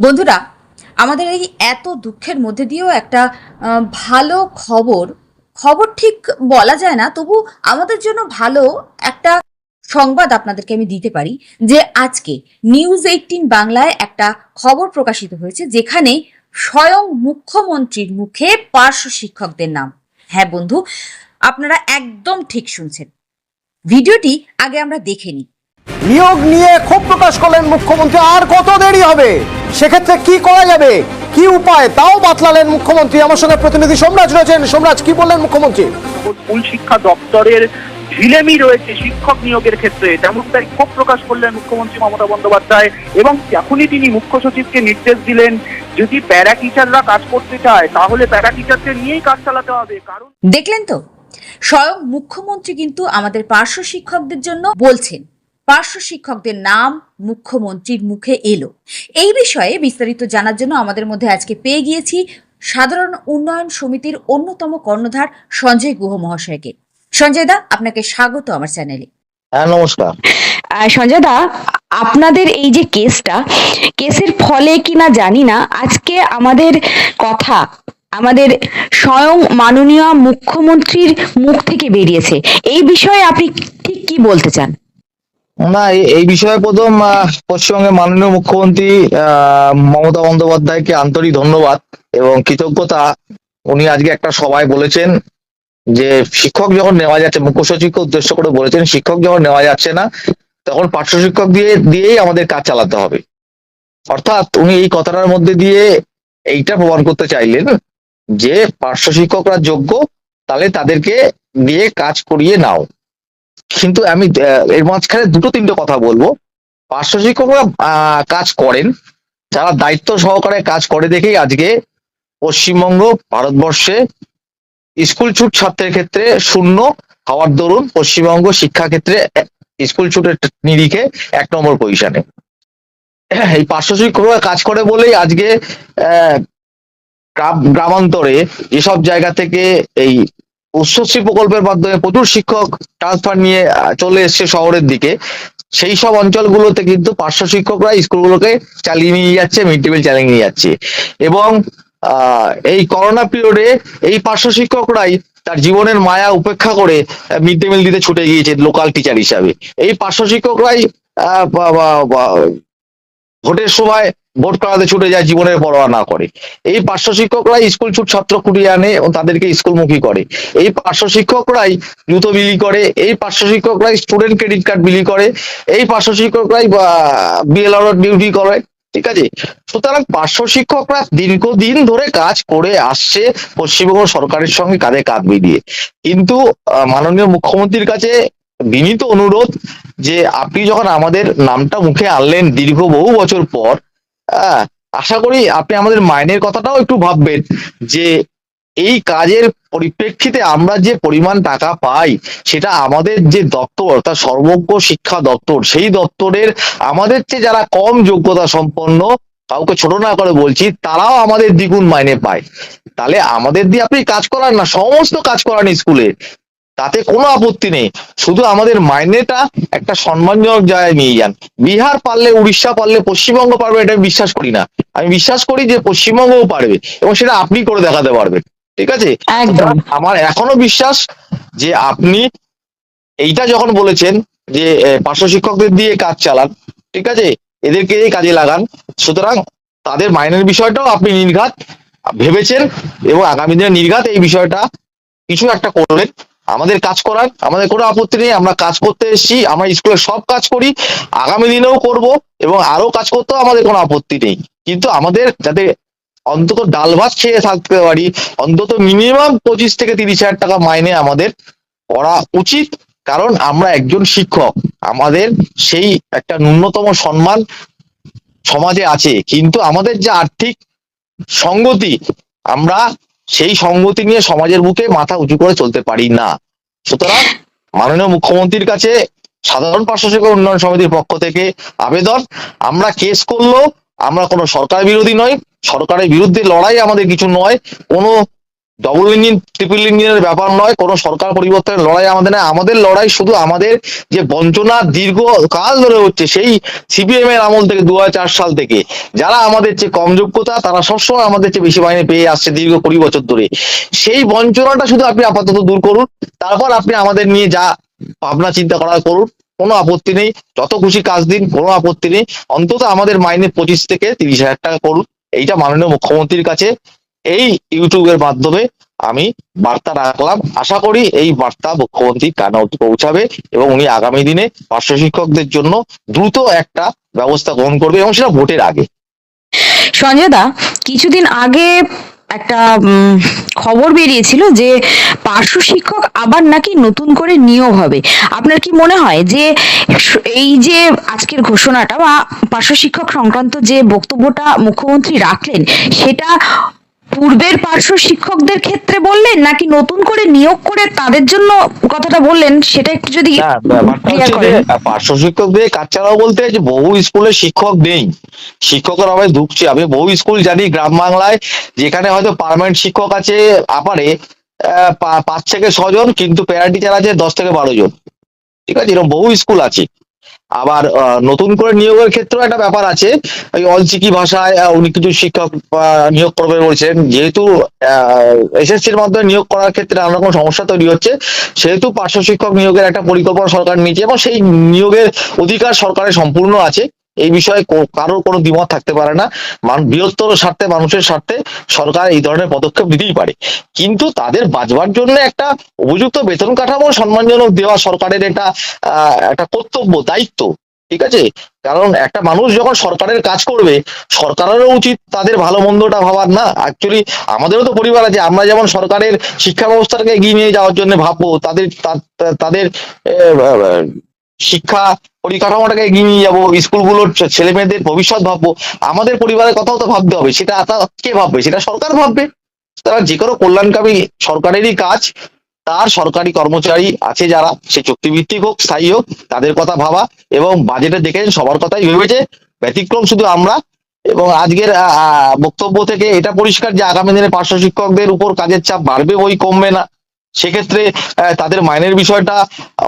বন্ধুরা, আমাদের এই এত দুঃখের মধ্যে দিয়েও একটা ভালো খবর খবর ঠিক বলা যায় না, তবু আমাদের জন্য ভালো একটা সংবাদ আপনাদেরকে আমি দিতে পারি যে আজকে নিউজ এইটিন বাংলায় একটা খবর প্রকাশিত হয়েছে, যেখানে স্বয়ং মুখ্যমন্ত্রীর মুখে পার্শ্ব শিক্ষকদের নাম। হ্যাঁ বন্ধু, আপনারা একদম ঠিক শুনছেন। ভিডিওটি আগে আমরা দেখে নিই। নিয়োগ নিয়ে ক্ষোভ প্রকাশ করলেন মুখ্যমন্ত্রী। আর কত দেরি হবে? সেক্ষেত্রে কি করা যাবে? কি উপায়? তাও বাতলালেন মুখ্যমন্ত্রী। আমার সঙ্গে প্রতিনিধি সোমরাজ রয়েছেন। সোমরাজ কি বললেন মুখ্যমন্ত্রী? স্কুল শিক্ষা দপ্তরের ঢিলেমি রয়েছে শিক্ষক নিয়োগের ক্ষেত্রে। তেমনটাই ক্ষোভ প্রকাশ করলেন মুখ্যমন্ত্রী মমতা বন্দ্যোপাধ্যায়। এবং এখনই তিনি মুখ্য সচিবকে নির্দেশ দিলেন যদি প্যারা টিচাররা কাজ করতে চায় তাহলে প্যারা টিচারদের নিয়েই কাজ চালাতে হবে। কারণ দেখলেন তো? স্বয়ং মুখ্যমন্ত্রী কিন্তু আমাদের পার্শ্ব শিক্ষকদের জন্য বলছেন। পার্শ্ব শিক্ষকদের নাম মুখ্যমন্ত্রীর মুখে এলো। এই বিষয়ে বিস্তারিত জানার জন্য আমাদের মধ্যে আজকে পেয়ে গিয়েছি সাধারণ উন্নয়ন সমিতির অন্যতম কর্ণধার সঞ্জয় গুহ মহাশয়কে। সঞ্জয় দা আপনাকে স্বাগত আমার চ্যানেলে। হ্যাঁ নমস্কার। আহ, সঞ্জয় দা আপনাদের এই যে কেসটা কেসের ফলে কিনা জানি না আজকে আমাদের কথা আমাদের স্বয়ং মাননীয় মুখ্যমন্ত্রীর মুখ থেকে বেরিয়েছে। এই বিষয়ে আপনি ঠিক কি বলতে চান? না, এই- বিষয়ে প্রথম পশ্চিমবঙ্গের মাননীয় মুখ্যমন্ত্রী মমতা বন্দ্যোপাধ্যায়কে আন্তরিক ধন্যবাদ এবং কৃতজ্ঞতা। উনি আজকে একটা সভায় বলেছেন যে, শিক্ষক যখন নেওয়া যাচ্ছে, মুখ্য সচিবকে উদ্দেশ্য করে বলেছেন, শিক্ষক যখন নেওয়া যাচ্ছে না, তখন পার্শ্ব শিক্ষক দিয়ে, দিয়েই আমাদের কাজ চালাতে হবে। অর্থাৎ উনি এই কথাটার মধ্যে দিয়ে এইটা প্রমাণ করতে চাইলেন যে, পার্শ্ব শিক্ষকরা যোগ্য, তাহলে তাদেরকে দিয়ে কাজ করিয়ে নাও। কিন্তু আমি এর মাঝখানে দুটো তিনটে কথা বলব। পার্শ্ব শিক্ষকরা কাজ করেন। যারা দায়িত্ব সহকারে কাজ করে দেখেই আজকে পশ্চিমবঙ্গ ভারতবর্ষে স্কুল ছুট ছাত্রের ক্ষেত্রে শূন্য হওয়ার দরুন পশ্চিমবঙ্গ শিক্ষা ক্ষেত্রে আহ, স্কুল ছুটের নিরিখে এক নম্বর পজিশনে এই পার্শ্ব শিক্ষকরা কাজ করে বলেই আজকে আহ, গ্রাম- গ্রামান্তরে এসব জায়গা থেকে এই উচ্চশ্রী প্রকল্পের মাধ্যমে প্রচুর শিক্ষক ট্রান্সফার নিয়ে চলে এসছে শহরের দিকে। সেই সব অঞ্চলগুলোতে কিন্তু পার্শ্ব শিক্ষকরা স্কুলগুলোকে চালিয়ে নিয়ে যাচ্ছে মিড ডে মিল চালিয়ে নিয়ে যাচ্ছে। এবং এই করোনা পিরিয়ডে এই পার্শ্ব শিক্ষকরাই তার জীবনের মায়া উপেক্ষা করে মিড ডে মিল দিতে ছুটে গিয়েছে লোকাল টিচার হিসাবে। এই পার্শ্ব শিক্ষকরাই ভোটের সময় ভোট করাতে ছুটে যায়, জীবনের পরোয়া না করে। এই পার্শ্ব শিক্ষকরাই স্কুল ছুট ছাত্র কুড়িয়ে আনে ও তাদেরকে স্কুলমুখী করে। এই পার্শ্ব শিক্ষকরাই জুতো বিলি করে, এই পার্শ্ব শিক্ষকরাই স্টুডেন্ট ক্রেডিট কার্ড বিলি করে, এই পার্শ্ব শিক্ষকরাই বিএলআর ডিউটি করে, ঠিক আছে? সুতরাং পার্শ্ব শিক্ষকরা দীর্ঘদিন ধরে কাজ করে আসছে পশ্চিমবঙ্গ সরকারের সঙ্গে কাঁধে কাঁধ মিলিয়ে। কিন্তু মাননীয় মুখ্যমন্ত্রীর কাছে বিনীত অনুরোধ যে আপনি যখন আমাদের নামটা মুখে আনলেন দীর্ঘ বহু বছর পর আশা করি আপনি আমাদের মাইনের কথাটাও একটু ভাববেন যে এই কাজের পরিপ্রেক্ষিতে আমরা যে পরিমাণ টাকা পাই, সেটা আমাদের যে দপ্তর, অর্থাৎ সর্বজ্ঞ শিক্ষা দপ্তর, সেই দপ্তরের আমাদের চেয়ে যারা কম যোগ্যতা সম্পন্ন, কাউকে ছোট না করে বলছি, তারাও আমাদের দ্বিগুণ মাইনে পায়। তাহলে আমাদের দিয়ে আপনি কাজ করান না, সমস্ত কাজ করান স্কুলে। তাতে কোনো আপত্তি নেই। শুধু আমাদের মাইনেটা একটা সম্মানজনক জায়গায় নিয়ে যান। বিহার পারলে উড়িষ্যা পারলে পশ্চিমবঙ্গ পারবে এটা আমি বিশ্বাস করি না। আমি বিশ্বাস করি যে পশ্চিমবঙ্গও পারবে এবং সেটা আপনি করে দেখাতে পারবেন। ঠিক আছে? আমার এখনও বিশ্বাস যে আপনি এইটা যখন বলেছেন যে পার্শ্ব শিক্ষকদের দিয়ে কাজ চালান ঠিক আছে? এদেরকে কাজে লাগান। সুতরাং তাদের মাইনের বিষয়টাও আপনি নির্ঘাত ভেবেছেন এবং আগামী দিনে নির্ঘাত এই বিষয়টা কিছু একটা করলেন আমাদের কাজ করার, আমাদের কোনো আপত্তি নেই, আমরা কাজ করতে এসেছি, আমরা স্কুলে সব কাজ করি, আগামী দিনেও করব এবং আরও কাজ করতেও আমাদের কোনো আপত্তি নেই। কিন্তু আমাদের যাতে অন্তত ডাল ভাত খেয়ে থাকতে পারি, অন্তত মিনিমাম পঁচিশ থেকে তিরিশ হাজার টাকা মাইনে আমাদের করা উচিত, কারণ আমরা একজন শিক্ষক, আমাদের সেই একটা ন্যূনতম সম্মান সমাজে আছে, কিন্তু আমাদের যে আর্থিক সঙ্গতি আমরা সেই সংগতি নিয়ে সমাজের বুকে মাথা উঁচু করে চলতে পারি না। সুতরাং মাননীয় মুখ্যমন্ত্রীর কাছে সাধারণ পার্শ্ব উন্নয়ন সমিতির পক্ষ থেকে আবেদন, আমরা কেস করল, আমরা কোনো সরকার বিরোধী নয় সরকারের বিরুদ্ধে লড়াই আমাদের কিছু নয়, কোনো ডবল ইঞ্জিন ট্রিপল ইঞ্জিনের ব্যাপার নয়, কোনো সরকার পরিবর্তনের লড়াই আমাদের না আমাদের লড়াই শুধু আমাদের যে বঞ্চনা দীর্ঘ কাল ধরে হচ্ছে, সেই সিপিএম এর আমল থেকে দুহাজার চার সাল থেকে। যারা আমাদের চেয়ে কম যোগ্যতা, তারা সবসময় আমাদের চেয়ে বেশি মাইনে পেয়ে আসছে দীর্ঘ কুড়ি বছর ধরে। সেই বঞ্চনাটা শুধু আপনি আপাতত দূর করুন, তারপর আপনি আমাদের নিয়ে যা ভাবনা চিন্তা করা করুন, কোনো আপত্তি নেই। যত খুশি কাজ দিন, কোনো আপত্তি নেই। অন্তত আমাদের মাইনে পঁচিশ থেকে তিরিশ হাজার টাকা করুন। এইটা মাননীয় মুখ্যমন্ত্রীর কাছে এই ইউটিউবের মাধ্যমে আমি বার্তা রাখলাম। আশা করি এই বার্তা মুখ্যমন্ত্রী কানে পৌঁছাবে এবং উনি আগামী দিনে পার্শ্ব শিক্ষকদের জন্য দ্রুত একটা ব্যবস্থা গ্রহণ করবে এবং সেটা ভোটের আগে। সঞ্জয় দা, কিছুদিন আগে একটা খবর বেরিয়েছিল যে পার্শ্ব শিক্ষক আবার নাকি নতুন করে নিয়োগ হবে। আপনার কি মনে হয় যে এই যে আজকের ঘোষণাটা বা পার্শ্ব শিক্ষক সংক্রান্ত যে বক্তব্যটা মুখ্যমন্ত্রী রাখলেন, সেটা পূর্বের পার্শ্ব শিক্ষকদের ক্ষেত্রে বললেন নাকি নতুন করে নিয়োগ করে তাদের জন্য কথাটা বললেন? সেটা একটু যদি। পার্শ্ব শিক্ষকদের কাজ চালাও বলতে যে বহু স্কুলে শিক্ষক নেই। শিক্ষকের অভাবে ঢুকছে আমি বহু স্কুল জানি গ্রাম বাংলায় যেখানে হয়তো পার্মানেন্ট শিক্ষক আছে আপারে পাঁচ থেকে ছজন কিন্তু প্যারা টিচার আছে দশ থেকে বারো জন। ঠিক আছে? এরকম বহু স্কুল আছে। আবার নতুন করে নিয়োগের ক্ষেত্রেও একটা ব্যাপার আছে। ওই অলচিকি ভাষায় উনি কিছু শিক্ষক নিয়োগ করবে বলছেন। যেহেতু এসএসসির মাধ্যমে নিয়োগ করার ক্ষেত্রে নানা রকম সমস্যা তৈরি হচ্ছে, সেহেতু পার্শ্ব শিক্ষক নিয়োগের একটা পরিকল্পনা সরকার নিয়েছে এবং সেই নিয়োগের অধিকার সরকারের সম্পূর্ণ আছে। এই বিষয়ে কারোর কোনো দ্বিমত থাকতে পারে না। বৃহত্তর স্বার্থে মানুষের স্বার্থে সরকার এই ধরনের পদক্ষেপ নিতেই পারে। কিন্তু তাদের বাঁচবার জন্য একটা উপযুক্ত বেতন কাঠামো সম্মানজনক দেওয়া সরকারের আহ, একটা কর্তব্য দায়িত্ব ঠিক আছে? কারণ একটা মানুষ যখন সরকারের কাজ করবে সরকারেরও উচিত তাদের ভালো মন্দটা ভাবার না। অ্যাকচুয়ালি আমাদেরও তো পরিবার আছে। আমরা যেমন সরকারের শিক্ষা ব্যবস্থাটাকে এগিয়ে নিয়ে যাওয়ার জন্য ভাববো তাদের তাদের শিক্ষা পরিকাঠামোটাকে এগিয়ে নিয়ে যাব, স্কুলগুলোর ছেলে মেয়েদের ভবিষ্যৎ ভাববো। আমাদের পরিবারের কথাও তো ভাবতে হবে, সেটা কে ভাববে, সেটা সরকার ভাববে। তারা যে কোনো কল্যাণকামী সরকারেরই কাজ, তার সরকারি কর্মচারী আছে যারা, সে চুক্তিভিত্তিক হোক, স্থায়ী হোক, তাদের কথা ভাবা এবং বাজেটে দেখেছেন সবার কথাই ভেবেছে। ব্যতিক্রম শুধু আমরা এবং আজকের বক্তব্য থেকে এটা পরিষ্কার যে আগামী দিনে পার্শ্ব শিক্ষকদের উপর কাজের চাপ বাড়বে বই কমবে না। সেক্ষেত্রে তাদের মাইনের বিষয়টা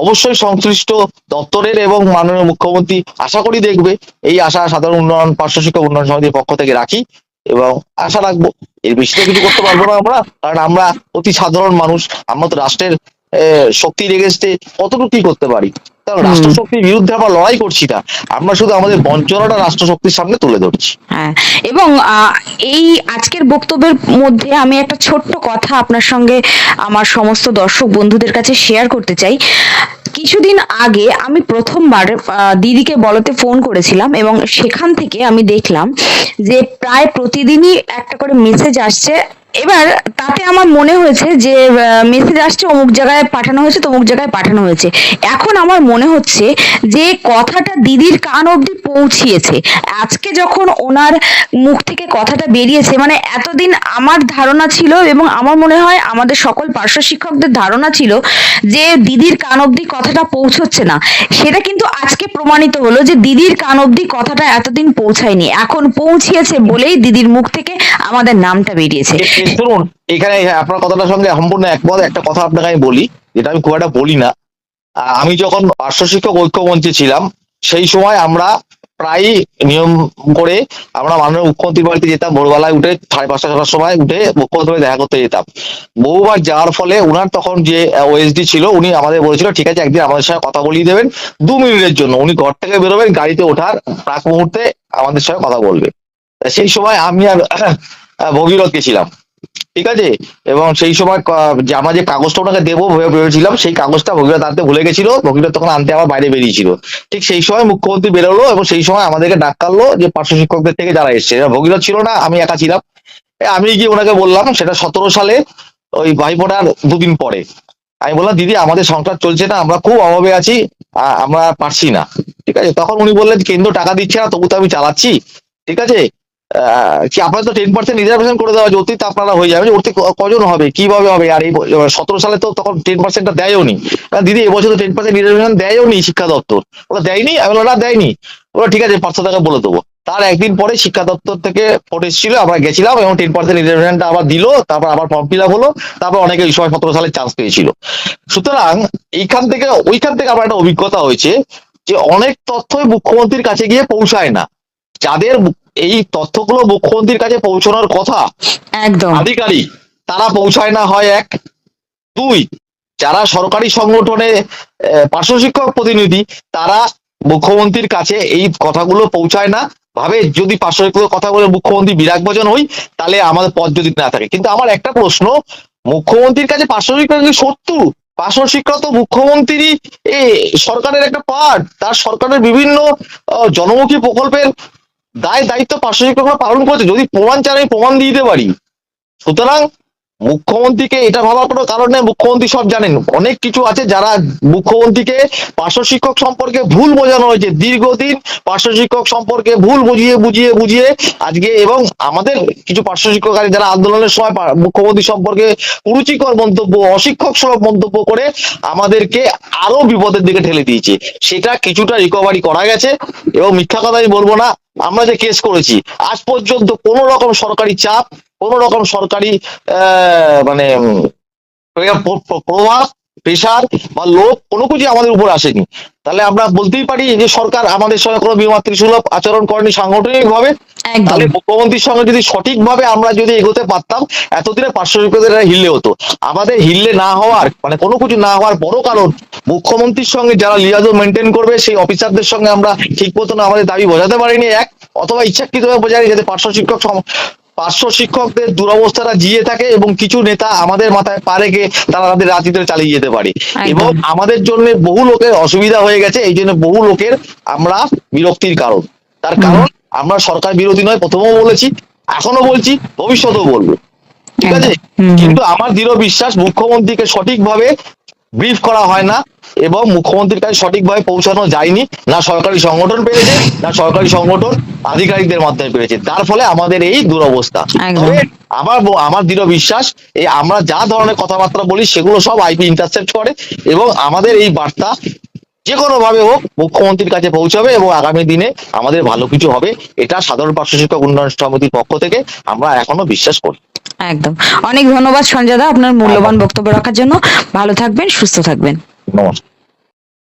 অবশ্যই সংশ্লিষ্ট দপ্তরের এবং মাননীয় মুখ্যমন্ত্রী আশা করি দেখবে। এই আশা সাধারণ উন্নয়ন পার্শ্ব শিক্ষক উন্নয়ন সমিতির পক্ষ থেকে রাখি এবং আশা রাখব এর বেশি কিছু করতে পারব না আমরা কারণ আমরা অতি সাধারণ মানুষ আমরা তো রাষ্ট্রের আহ, শক্তির এগেস্টে কতটুকু কি করতে পারি? কারণ হুম। রাষ্ট্র শক্তির বিরুদ্ধে আমরা লড়াই করছি না। আমরা শুধু আমাদের বঞ্চনাটা রাষ্ট্রশক্তির সামনে তুলে ধরছি। হ্যাঁ এবং এই আজকের বক্তব্যের মধ্যে আমি একটা ছোট্ট কথা আপনার সঙ্গে আমার সমস্ত দর্শক বন্ধুদের কাছে শেয়ার করতে চাই। কিছুদিন আগে আমি প্রথমবার দিদিকে বলতে ফোন করেছিলাম এবং সেখান থেকে আমি দেখলাম যে প্রায় প্রতিদিনই একটা করে মেসেজ আসছে এবার তাতে আমার মনে হয়েছে যে মেসেজ আসছে, অমুক জায়গায় পাঠানো হয়েছে, তমুক জায়গায় পাঠানো হয়েছে। এখন আমার মনে হচ্ছে যে, কথাটা দিদির কান অবধি পৌঁছিয়েছে। আজকে যখন ওনার মুখ থেকে কথাটা বেরিয়েছে মানে এতদিন আমার ধারণা ছিল এবং আমার মনে হয় আমাদের সকল পার্শ্ব শিক্ষকদের ধারণা ছিল যে, দিদির কান অবধি কথাটা পৌঁছচ্ছে না। সেটা কিন্তু আজকে প্রমাণিত হলো যে, দিদির কান অবধি কথাটা এতদিন পৌঁছায়নি। এখন পৌঁছিয়েছে বলেই দিদির মুখ থেকে আমাদের নামটা বেরিয়েছে। শুনুন, এখানে আপনার কথাটার সঙ্গে সম্পূর্ণ একমত। একটা কথা আপনাকে আমি বলি, যেটা আমি খুব একটা বলি না। আমি যখন পার্শ্ব শিক্ষক ঐক্যমঞ্চে ছিলাম, সেই সময় আমরা প্রায় নিয়ম করে আমরা মাননীয় মুখ্যমন্ত্রীর বাড়িতে যেতাম, ভোরবেলায় উঠে সাড়ে পাঁচটা, ছটার সময় উঠে মুখ্যমন্ত্রীর বাড়ি দেখা করতে যেতাম। বহুবার যাওয়ার ফলে উনার তখন যে ওএসডি ছিল, উনি আমাদের বলেছিল, ঠিক আছে, একদিন আমাদের সঙ্গে কথা বলিয়ে দেবেন, দু মিনিটের জন্য। উনি ঘর থেকে বেরোবেন, গাড়িতে ওঠার প্রাক মুহূর্তে আমাদের সঙ্গে কথা বলবে। সেই সময় আমি আর ভগীরথ গেছিলাম। ঠিক আছে? এবং সেই সময় যে আমরা যে কাগজটা ওনাকে দেবো ভেবে ভেবেছিলাম, সেই কাগজটা ভগীরথ আনতে ভুলে গেছিল। ভগীরথ তখন আনতে আমার বাইরে বেরিয়েছিল। ঠিক সেই সময় মুখ্যমন্ত্রী বেরোলো এবং সেই সময় আমাদেরকে ডাক কাটলো যে পার্শ্ব শিক্ষকদের থেকে যারা এসছে। এরা ভগীরথ ছিল না, আমি একা ছিলাম। আমি গিয়ে ওনাকে বললাম, সেটা সতেরো সালে ওই ভাইফোঁটার দুদিন পরে। আমি বললাম, দিদি, আমাদের সংসার চলছে না, আমরা খুব অভাবে আছি আমরা পারছি না। ঠিক আছে? তখন উনি বললেন, কেন্দ্র টাকা দিচ্ছে না, তবু তো আমি চালাচ্ছি। ঠিক আছে? কি আপনার তো টেন পার্সেন্ট রিজার্ভেশন করে দেওয়া অতীত আপনারা হয়ে যাবে অতি কজন হবে, কীভাবে হবে? আর এই সতেরো সালে তো তখন টেন পার্সেন্টটা দেয়ও নি দিদি, এবছর তো টেন পার্সেন্ট রিজার্ভেশন দেয়ও নি শিক্ষা দপ্তর। ওরা দেয়নি? আমি না, দেয়নি। ওরা ঠিক আছে পাঁচশো টাকা বলে দেবো। তার একদিন পরে শিক্ষা দপ্তর থেকে ফোন এসেছিল, আমরা গেছিলাম এবং টেন পার্সেন্ট রিজার্ভেশনটা আবার দিল, তারপর আবার ফর্ম ফিল আপ হলো, তারপর অনেকে ওই সময় সতেরো সালে চান্স পেয়েছিল। সুতরাং, এইখান থেকে, ওইখান থেকে আমার একটা অভিজ্ঞতা হয়েছে যে, অনেক তথ্যই মুখ্যমন্ত্রীর কাছে গিয়ে পৌঁছায় না। যাদের এই তথ্যগুলো মুখ্যমন্ত্রীর কাছে পৌঁছানোর কথা। একদম। আধিকারিক তারা পৌঁছায় না হয় এক। দুই যারা সরকারি সংগঠনে পার্শ্ব শিক্ষক প্রতিনিধি তারা মুখ্যমন্ত্রীর কাছে এই কথাগুলো পৌঁছায় না। ভাবে যদি পার্শ্ব শিক্ষকের কথা বলে মুখ্যমন্ত্রী বিরাগ ভোজন হই তাহলে আমাদের পথ যদি না থাকে। কিন্তু আমার একটা প্রশ্ন মুখ্যমন্ত্রীর কাছে পার্শ্ব শিক্ষক শত্রু পার্শ্ব শিক্ষক তো মুখ্যমন্ত্রী এ সরকারের একটা পার্ট তার সরকারের বিভিন্ন জনমুখী প্রকল্পের দায় দায়িত্ব পার্শ্ব শিক্ষকরা পালন করছে। যদি প্রমাণ চান আমি প্রমাণ দিয়ে দিতে পারি। সুতরাং মুখ্যমন্ত্রীকে এটা ভাবার কোনো কারণ মুখ্যমন্ত্রী সব জানেন। অনেক কিছু আছে যারা মুখ্যমন্ত্রীকে পার্শ্ব শিক্ষক সম্পর্কে ভুল বোঝানো হয়েছে। দীর্ঘদিন পার্শ্ব শিক্ষক সম্পর্কে ভুল বুঝিয়ে বুঝিয়ে বুঝিয়ে আজকে এবং আমাদের কিছু পার্শ্ব শিক্ষক আছে যারা আন্দোলনের সময় মুখ্যমন্ত্রী সম্পর্কে কুরুচিকর মন্তব্য, অশিক্ষক সুলভ মন্তব্য করে আমাদেরকে আরও বিপদের দিকে ঠেলে দিয়েছে। সেটা কিছুটা রিকভারি করা গেছে এবং মিথ্যা কথা আমি বলব না। আমরা যে কেস করেছি, আজ পর্যন্ত কোনো রকম সরকারি চাপ, কোন রকম সরকারি মানে প্রভাব প্রেশার বা লোক কোনো কিছু আমাদের উপর আসেনি। তাহলে আমরা বলতেই পারি যে সরকার আমাদের সঙ্গে কোনো বিমাতৃসুলভ আচরণ করেনি সাংগঠনিক ভাবে তাহলে মুখ্যমন্ত্রীর সঙ্গে যদি সঠিকভাবে আমরা যদি এগোতে পারতাম এতদিনে পার্শ্ব শিক্ষকদের এটা হিললে হতো। আমাদের হিললে না হওয়ার মানে কোনো কিছু না হওয়ার বড় কারণ মুখ্যমন্ত্রীর সঙ্গে যারা লিয়াজো মেনটেন করবে সেই অফিসারদের সঙ্গে আমরা ঠিক মতন আমাদের দাবি বোঝাতে পারিনি এক অথবা ইচ্ছাকৃতভাবে বোঝানি যাতে পার্শ্ব শিক্ষক পার্শ্ব শিক্ষকদের দুরবস্থাটা জিয়ে থাকে এবং কিছু নেতা আমাদের মাথায় পা রেখে তারা তাদের রাজনীতি চালিয়ে যেতে পারে। এবং আমাদের জন্য বহু লোকের অসুবিধা হয়ে গেছে এই জন্য বহু লোকের আমরা বিরক্তির কারণ। তার কারণ আমরা সরকার বিরোধী নয় প্রথমেও বলেছি এখনও বলছি ভবিষ্যতেও বলব। ঠিক আছে। কিন্তু আমার দৃঢ় বিশ্বাস মুখ্যমন্ত্রীকে সঠিকভাবে ব্রিফ করা হয় না এবং মুখ্যমন্ত্রীর কাছে সঠিকভাবে পৌঁছানো যায়নি না সরকারি সংগঠন পেরেছে না সরকারি সংগঠন আধিকারিকদের মাধ্যমে পেরেছে। তার ফলে আমাদের এই দুরবস্থা। তবে আমার আমার দৃঢ় বিশ্বাস এই আমরা যা ধরনের কথাবার্তা বলি সেগুলো সব আইপি ইন্টারসেপ্ট করে এবং আমাদের এই বার্তা যে কোনো ভাবে হোক মুখ্যমন্ত্রীর কাছে পৌঁছাবে এবং আগামী দিনে আমাদের ভালো কিছু হবে। এটা সাধারণ পার্শ্ব শিক্ষক উন্নয়ন সমিতির পক্ষ থেকে আমরা এখনও বিশ্বাস করি। একদম। অনেক ধন্যবাদ সঞ্জয় দা আপনার মূল্যবান বক্তব্য রাখার জন্য। ভালো থাকবেন সুস্থ থাকবেন। নমস্কার।